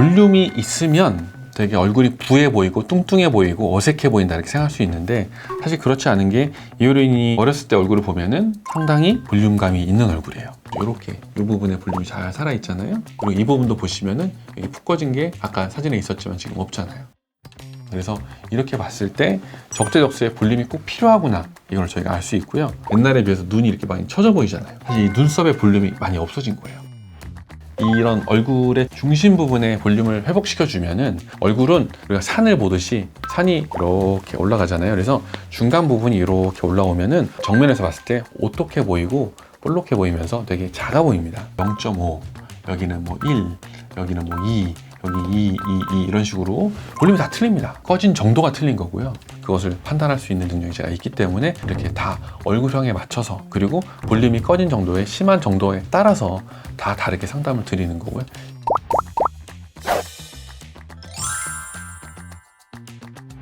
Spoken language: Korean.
볼륨이 있으면 되게 얼굴이 부해 보이고 뚱뚱해 보이고 어색해 보인다 이렇게 생각할 수 있는데 사실 그렇지 않은 게 이효린이 어렸을 때 얼굴을 보면은 상당히 볼륨감이 있는 얼굴이에요. 이렇게 이 부분에 볼륨이 잘 살아 있잖아요. 그리고 이 부분도 보시면은 여기 푹 꺼진 게 아까 사진에 있었지만 지금 없잖아요. 그래서 이렇게 봤을 때 적재적소에 볼륨이 꼭 필요하구나 이걸 저희가 알 수 있고요. 옛날에 비해서 눈이 이렇게 많이 처져 보이잖아요. 사실 이 눈썹의 볼륨이 많이 없어진 거예요. 이런 얼굴의 중심 부분에 볼륨을 회복시켜 주면은 얼굴은 우리가 산을 보듯이 산이 이렇게 올라가잖아요. 그래서 중간 부분이 이렇게 올라오면은 정면에서 봤을 때 오똑해 보이고 볼록해 보이면서 되게 작아 보입니다. 0.5 여기는 뭐 1, 여기는 뭐 2, 여기 2, 2, 2 이런 식으로 볼륨이 다 틀립니다. 꺼진 정도가 틀린 거고요. 그것을 판단할 수 있는 능력이 제가 있기 때문에 이렇게 다 얼굴형에 맞춰서 그리고 볼륨이 꺼진 정도에 심한 정도에 따라서 다 다르게 상담을 드리는 거고요.